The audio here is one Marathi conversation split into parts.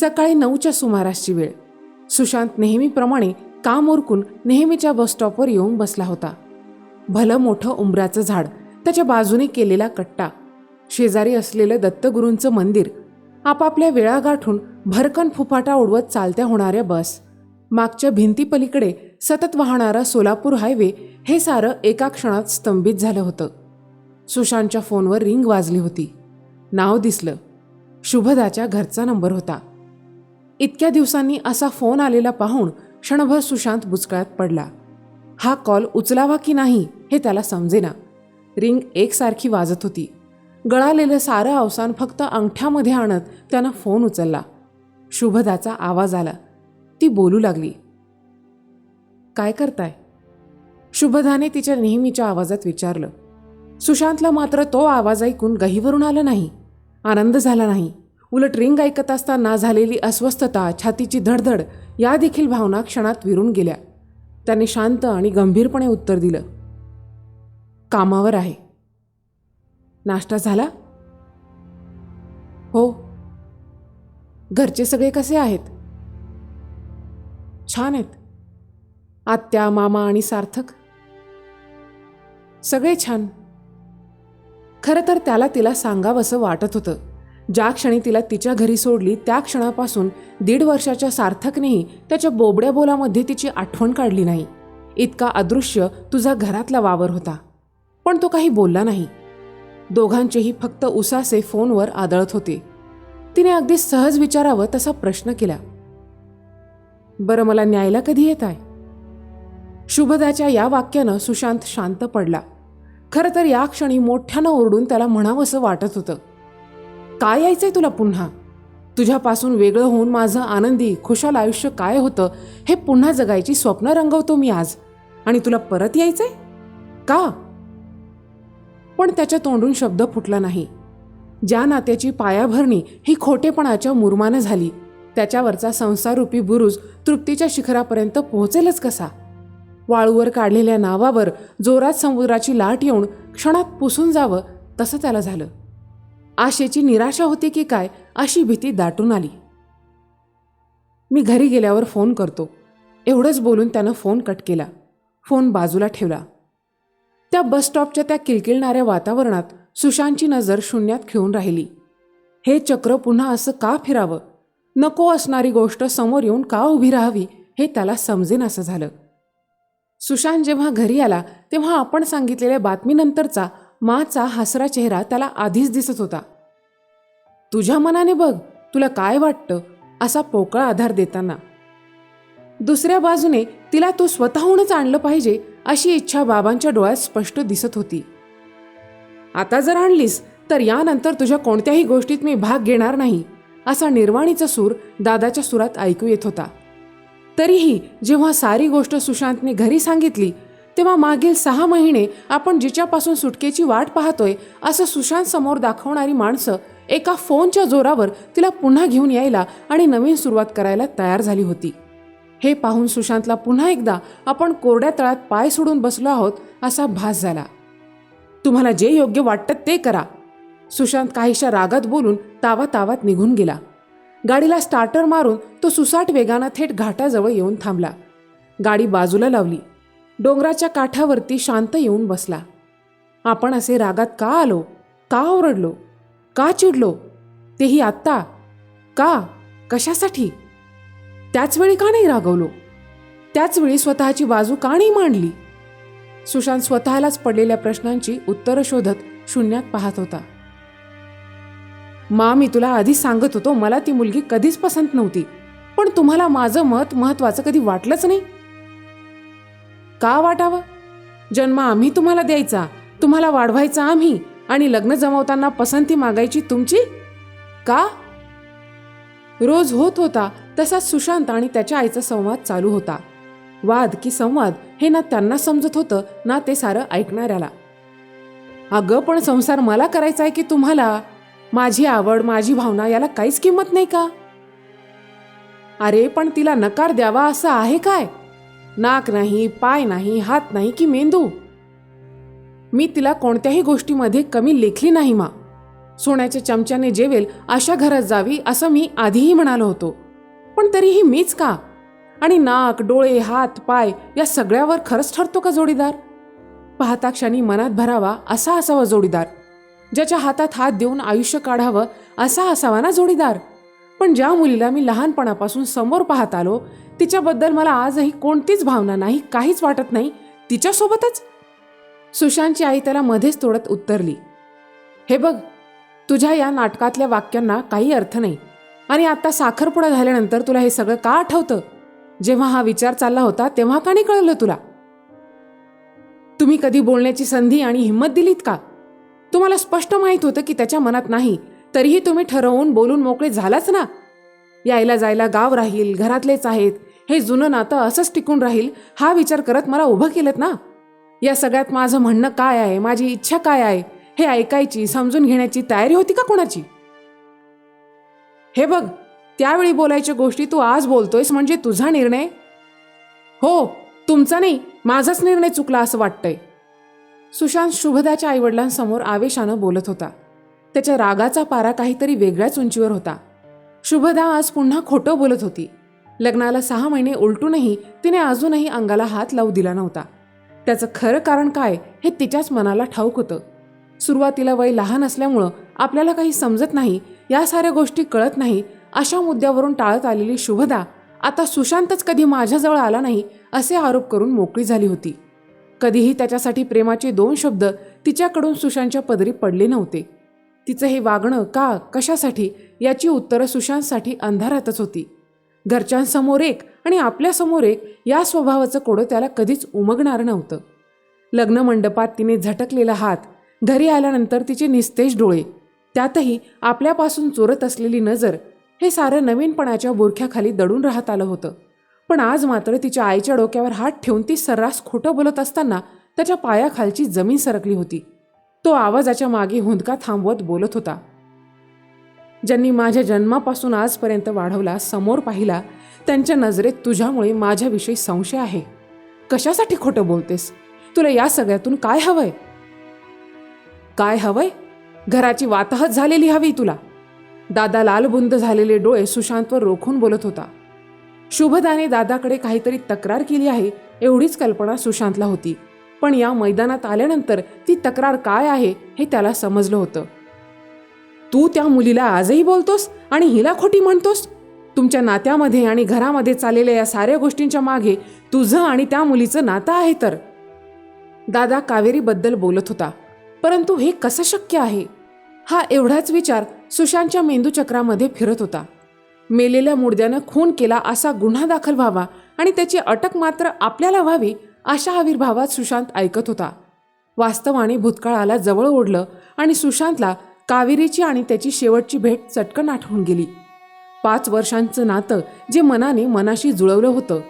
सकाळी नऊच्या सुमारासची वेळ. सुशांत नेहमीप्रमाणे काम ओरकून नेहमीच्या बसस्टॉपवर येऊन बसला होता. भलं मोठं उंबराचं झाड त्याच्या बाजूने केलेला कट्टा शेजारी असलेलं दत्तगुरूंचं मंदिर आपापल्या वेळा गाठून भरकन फुफाटा उडवत चालत्या होणाऱ्या बस मागच्या भिंतीपलीकडे सतत वाहणारा सोलापूर हायवे हे सारं एका क्षणात स्तंभित झालं होतं. सुशांतच्या फोनवर रिंग वाजली होती. नाव दिसलं. शुभदाच्या घरचा नंबर होता. इतक्या दिवसांनी असा फोन आलेला पाहून क्षणभर सुशांत बुचकळ्यात पडला. हा कॉल उचलावा की नाही हे त्याला समजेना. रिंग एकसारखी वाजत होती. गळालेलं सारं अवसान फक्त अंगठ्यामध्ये आणत त्यानं फोन उचलला. शुभदाचा आवाज आला. ती बोलू लागली. काय करताय? शुभदाने तिच्या नेहमीच्या आवाजात विचारलं. सुशांतला मात्र तो आवाज ऐकून गहीवरून आला नाही. आनंद झाला नाही. उलट रिंग ऐकत असताना झालेली अस्वस्थता छातीची धडधड या देखील भावना क्षणात विरून गेल्या. त्याने शांत आणि गंभीरपणे उत्तर दिलं कामावर आहे. नाश्ता झाला? हो. घरचे सगळे कसे आहेत? छान आहेत. आत्या मामा आणि सार्थक? सगळे छान. खरं तर त्याला तिला सांगावंसं वाटत होतं. ज्या क्षणी तिला तिच्या घरी सोडली त्या क्षणापासून दीड वर्षाच्या सार्थकनेही त्याच्या बोबड्या बोलामध्ये तिची आठवण काढली नाही. इतका अदृश्य तुझा घरातला वावर होता. पण तो काही बोलला नाही. दोघांचेही फक्त उसासे फोनवर आदळत होते. तिने अगदी सहज विचारावं तसा प्रश्न केला. बरं मला न्यायला कधी येत आहे? शुभदाच्या या वाक्यानं सुशांत शांत पडला. खरं तर या क्षणी मोठ्यानं ओरडून त्याला म्हणावंसं वाटत होतं. काय यायचंय तुला पुन्हा? तुझ्यापासून वेगळं होऊन माझं आनंदी खुशाल आयुष्य काय होतं हे पुन्हा जगायची स्वप्न रंगवतो मी आज. आणि तुला परत यायचंय? का? पण त्याच्या तोंडून शब्द फुटला नाही. ज्या नात्याची पायाभरणी ही खोटेपणाच्या मुरमानं झाली. त्याच्यावरचा संसाररूपी बुरुज तृप्तीच्या शिखरापर्यंत पोहोचेलच कसा? वाळूवर काढलेल्या नावावर जोरात समुद्राची लाट येऊन क्षणात पुसून जावं तसं त्याला झालं. आशेची निराशा होती की काय अशी भीती दाटून आली. मी घरी गेल्यावर फोन करतो. एवढंच बोलून त्यानं फोन कट केला. फोन बाजूला ठेवला. त्या बसस्टॉपच्या त्या किलकिळणाऱ्या वातावरणात सुशांतची नजर शून्यात खिळून राहिली. हे चक्र पुन्हा असं का फिरावं? नको असणारी गोष्ट समोर येऊन का उभी राहावी हे त्याला समजेन असं झालं. सुशांत जेव्हा घरी आला तेव्हा आपण सांगितलेल्या बातमीनंतरचा माचा हसरा चेहरा त्याला आधीच दिसत होता. तुझ्या मनाने बघ तुला काय वाटतं? असा पोकळ आधार देताना. दुसऱ्या बाजूने तिला तू स्वतःहूनच आणलं पाहिजे अशी इच्छा बाबांच्या डोळ्यात स्पष्ट दिसत होती. आता जर आणलीस तर यानंतर तुझ्या कोणत्याही गोष्टीत मी भाग घेणार नाही असा निर्वाणीचा सूर दादाच्या सुरात ऐकू येत होता. तरीही जेव्हा सारी गोष्ट सुशांतने घरी सांगितली तेव्हा मागील सहा महिने आपण जिच्यापासून सुटकेची वाट पाहतोय असं सुशांत समोर दाखवणारी माणसं एका फोनच्या जोरावर तिला पुन्हा घेऊन यायला आणि नवीन सुरुवात करायला तयार झाली होती. हे पाहून सुशांतला पुन्हा एकदा आपण कोरड्या तळात पाय सोडून बसलो आहोत असा भास झाला. तुम्हाला जे योग्य वाटतं ते करा. सुशांत काहीशा रागात बोलून तावा तावात निघून गेला. गाडीला स्टार्टर मारून तो सुसाट वेगानं थेट घाटाजवळ येऊन थांबला. गाडी बाजूला लावली. डोंगराच्या काठावरती शांत येऊन बसला. आपण असे रागात का आलो? का ओरडलो? का चिडलो? तेही आत्ता? का? कशासाठी? त्याचवेळी का नाही रागवलो? त्याचवेळी स्वतःची बाजू का नाही मांडली? सुशांत स्वतःलाच पडलेल्या प्रश्नांची उत्तरं शोधत शून्यात पाहत होता. मा मी तुला आधीच सांगत होतो मला ती मुलगी कधीच पसंत नव्हती. पण तुम्हाला माझं मत महत्वाचं कधी वाटलंच नाही. का वाटावं? जन्म आम्ही तुम्हाला द्यायचा तुम्हाला वाढवायचा आम्ही आणि लग्न जमवताना पसंती मागायची तुमची? का? रोज होत होता तसाच सुशांत आणि त्याच्या आईचा संवाद चालू होता. वाद की संवाद हे ना त्यांना समजत होतं ना ते सारं ऐकणाऱ्याला. अगं पण संसार मला करायचा आहे की तुम्हाला? माझी आवड माझी भावना याला काहीच किंमत नाही का? अरे पण तिला नकार द्यावा असं आहे काय? नाक नाही पाय नाही हात नाही की मेंदू? मी तिला कोणत्याही गोष्टीमध्ये कमी लेखली नाही मा. सोन्याच्या चमच्याने जेवेल अशा घरात जावी असं मी आधीही म्हणालो होतो. पण तरीही मीच का? आणि नाक डोळे हात पाय या सगळ्यावर खरंच ठरतो का जोडीदार? पाहता क्षणी मनात भरावा असा असावा जोडीदार. ज्याच्या हातात हात देऊन आयुष्य काढावं असा असावा ना जोडीदार. पण ज्या मुलीला मी लहानपणापासून समोर पाहत आलो तिच्याबद्दल मला आजही कोणतीच भावना नाही काहीच वाटत नाही. तिच्यासोबतच? सुशांतची आई त्याला मध्येच तोडत उत्तरली. हे बघ तुझ्या या नाटकातल्या वाक्यांना काही अर्थ नाही. आणि आता साखरपुडा झाल्यानंतर तुला हे सगळं का आठवतं? जेव्हा हा विचार चालला होता तेव्हा का नाही कळलं तुला? तुम्ही कधी बोलण्याची संधी आणि हिंमत दिलीत का? तुम्हाला स्पष्ट माहीत होतं की त्याच्या मनात नाही. तरीही तुम्ही ठरवून बोलून मोकळे झालाच ना. यायला जायला गाव राहील घरातलेच आहेत. हे जुनं नातं असंच टिकून राहील हा विचार करत मला उभं केलं ना? या सगळ्यात माझं म्हणणं काय आहे माझी इच्छा काय आहे हे ऐकायची समजून घेण्याची तयारी होती का कोणाची? हे बघ त्यावेळी बोलायच्या गोष्टी तू आज बोलतोयस म्हणजे तुझा निर्णय? हो तुमचा नाही माझाच निर्णय चुकला असं वाटतंय. सुशांत शुभदाच्या आईवडिलांसमोर आवेशानं बोलत होता. त्याच्या रागाचा पारा काहीतरी वेगळ्याच उंचीवर होता. शुभदा आज पुन्हा खोटं बोलत होती. लग्नाला सहा महिने उलटूनही तिने अजूनही अंगाला हात लावू दिला नव्हता. त्याचं खरं कारण काय हे तिच्याच मनाला ठाऊक होतं. सुरुवातीला वय लहान असल्यामुळं आपल्याला काही समजत नाही या साऱ्या गोष्टी कळत नाही अशा मुद्द्यावरून टाळत आलेली शुभदा आता सुशांतच कधी माझ्याजवळ आला नाही असे आरोप करून मोकळी झाली होती. कधीही त्याच्यासाठी प्रेमाचे दोन शब्द तिच्याकडून सुशांतच्या पदरी पडले नव्हते. तिचं हे वागणं का कशासाठी याची उत्तरं सुशांतसाठी अंधारातच होती. घरच्यांसमोर एक आणि आपल्यासमोर एक या स्वभावाचं कोडं त्याला कधीच उमगणार नव्हतं. लग्न मंडपात तिने झटकलेला हात घरी आल्यानंतर तिचे निस्तेज डोळे त्यातही आपल्यापासून चोरत असलेली नजर हे सारं नवीनपणाच्या बुरख्याखाली दडून राहत आलं होतं. पण आज मात्र तिच्या आईच्या डोक्यावर हात ठेवून ती सर्रास खोटं बोलत असताना त्याच्या पायाखालची जमीन सरकली होती. तो आवाजाच्या मागे हुंदका थांबवत बोलत होता. ज्यांनी माझ्या जन्मापासून आजपर्यंत वाढवला समोर पाहिला त्यांच्या नजरेत तुझ्यामुळे माझ्याविषयी संशय आहे. कशासाठी खोटं बोलतेस? तुला या सगळ्यातून काय हवंय? काय हवंय? घराची वाताहत झालेली हवी तुला. दादा लालबुंद झालेले डोळे सुशांतवर रोखून बोलत होता. शुभदाने दादाकडे काहीतरी तक्रार केली आहे एवढीच कल्पना सुशांतला होती. पण या मैदानात आल्यानंतर ती तक्रार काय आहे हे त्याला समजलं होतं. तू त्या मुलीला आजही बोलतोस आणि हिला खोटी म्हणतोस? तुमच्या नात्यामध्ये आणि घरामध्ये चाललेल्या या साऱ्या गोष्टींच्या मागे तुझं आणि त्या मुलीचं नातं आहे तर. दादा कावेरीबद्दल बोलत होता. परंतु हे कसं शक्य आहे? हा एवढाच विचार सुशांतच्या मेंदूचक्रामध्ये फिरत होता. मेलेल्या मुडद्यानं खून केला असा गुन्हा दाखल व्हावा आणि त्याची अटक मात्र आपल्याला व्हावी अशा आविर्भावात सुशांत ऐकत होता. वास्तवाने भूतकाळाला जवळ ओढलं आणि सुशांतला कावेरीची आणि त्याची शेवटची भेट चटकन आठवून गेली. पाच वर्षांचं नातं जे मनाने मनाशी जुळवलं होतं.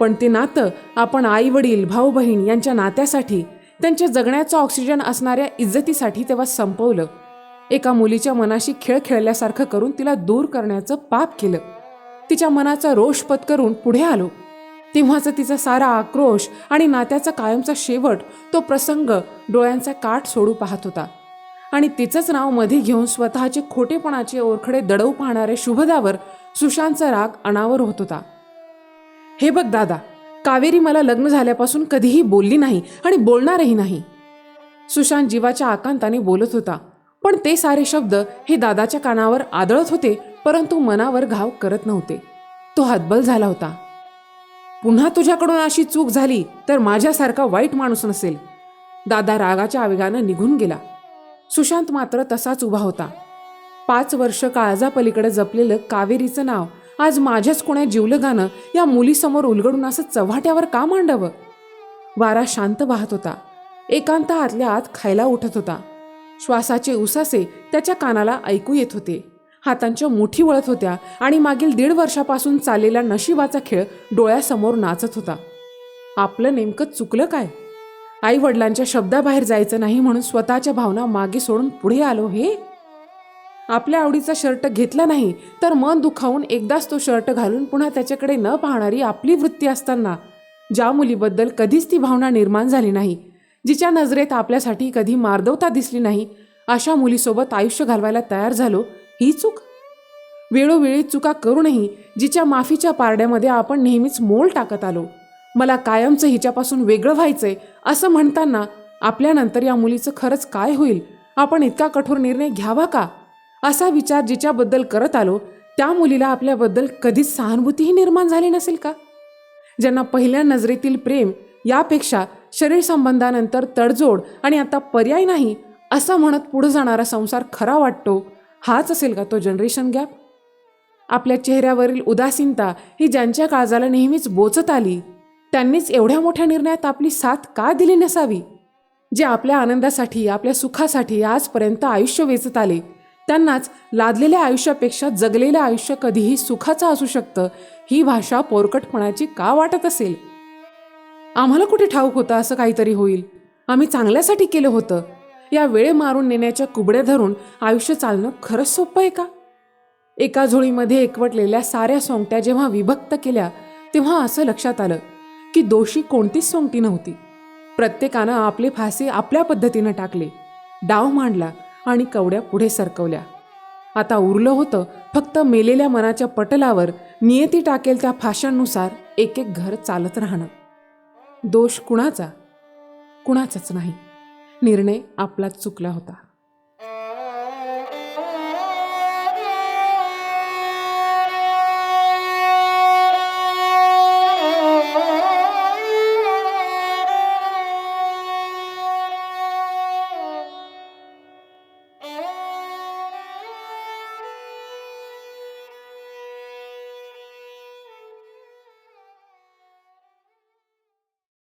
पण ते नातं आपण आई वडील भाऊ बहीण यांच्या नात्यासाठी त्यांच्या जगण्याचा ऑक्सिजन असणाऱ्या इज्जतीसाठी तेव्हा संपवलं. एका मुलीच्या मनाशी खेळ खेळल्यासारखं करून तिला दूर करण्याचं पाप केलं. तिच्या मनाचा रोष पत्करून पुढे आलो. तेव्हाचं तिचा सारा आक्रोश आणि नात्याचा कायमचा शेवट तो प्रसंग डोळ्यांचा काठ सोडू पाहत होता. आणि तिचंच नावमध्ये घेऊन स्वतःचे खोटेपणाचे ओरखडे दडवू पाहणाऱ्या शुभदावर सुशांतचा राग अनावर होत होता. हे बघ दादा कावेरी मला लग्न झाल्यापासून कधीही बोलली नाही आणि बोलणारही नाही. सुशांत जीवाच्या आकांताने बोलत होता. पण ते सारे शब्द हे दादाच्या कानावर आदळत होते परंतु मनावर घाव करत नव्हते. तो हतबल झाला होता. पुन्हा तुझ्याकडून अशी चूक झाली तर माझ्यासारखा वाईट माणूस नसेल. दादा रागाच्या आवेगानं निघून गेला. सुशांत मात्र तसाच उभा होता. पाच वर्ष काळजापलीकडे जपलेलं कावेरीचं नाव आज माझ्याच कोण्या जीवलं गाणं या मुलीसमोर उलगडून असं चव्हाट्यावर का मांडावं? वारा शांत वाहत होता. एकांत आतल्या आत खायला उठत होता. श्वासाचे उसासे त्याच्या कानाला ऐकू येत होते. हातांच्या मुठी वळत होत्या आणि मागील दीड वर्षापासून चाललेला नशिबाचा खेळ डोळ्यासमोर नाचत होता. आपलं नेमकं चुकलं काय? आई वडिलांच्या शब्दाबाहेर जायचं नाही म्हणून स्वतःच्या भावना मागे सोडून पुढे आलो हे? आपल्या आवडीचा शर्ट घेतला नाही तर मन दुखावून एकदाच तो शर्ट घालून पुन्हा त्याच्याकडे न पाहणारी आपली वृत्ती असताना ज्या मुलीबद्दल कधीच ती भावना निर्माण झाली नाही जिच्या नजरेत आपल्यासाठी कधी मार्दवता दिसली नाही अशा मुलीसोबत आयुष्य घालवायला तयार झालो ही चूक? वेळोवेळी चुका करूनही जिच्या माफीच्या पारड्यामध्ये आपण नेहमीच मोल टाकत आलो. मला कायमचं हिच्यापासून वेगळं व्हायचंय असं म्हणताना आपल्यानंतर या मुलीचं खरंच काय होईल? आपण इतका कठोर निर्णय घ्यावा का? असा विचार जिच्याबद्दल करत आलो त्या मुलीला आपल्याबद्दल कधीच सहानुभूतीही निर्माण झाली नसेल का? ज्यांना पहिल्या नजरेतील प्रेम यापेक्षा शरीर संबंधानंतर तडजोड आणि आता पर्याय नाही असं म्हणत पुढे जाणारा संसार खरा वाटतो हाच असेल का तो जनरेशन गॅप आपल्या चेहऱ्यावरील उदासीनता ही ज्यांच्या काळजाला नेहमीच बोचत आली. त्यांनीच एवढ्या मोठ्या निर्णयात आपली साथ का दिली नसावी? जे आपल्या आनंदासाठी आपल्या सुखासाठी आजपर्यंत आयुष्य वेचत आले त्यांनाच लादलेल्या आयुष्यापेक्षा जगलेलं आयुष्य कधीही सुखाचं असू शकतं ही भाषा पोरकटपणाची का वाटत असेल? आम्हाला कुठे ठाऊक होतं असं काहीतरी होईल? आम्ही चांगल्यासाठी केलं होतं. या वेळ मारून नेण्याच्या कुबड्या धरून आयुष्य चालणं खरंच सोपं आहे का? एका झोळीमध्ये एकवटलेल्या साऱ्या सोंगट्या जेव्हा विभक्त केल्या तेव्हा असं लक्षात आलं की दोषी कोणतीच सोंगटी नव्हती. प्रत्येकानं आपले फासे आपल्या पद्धतीनं टाकले. डाव मांडला आणि कवड्या पुढे सरकवल्या. आता उरलं होतं फक्त मेलेल्या मनाच्या पटलावर नियती टाकेल त्या फाशांनुसार एक एक घर चालत राहणं. दोष कुणाचा? कुणाचाच नाही. निर्णय आपलाच चुकला होता.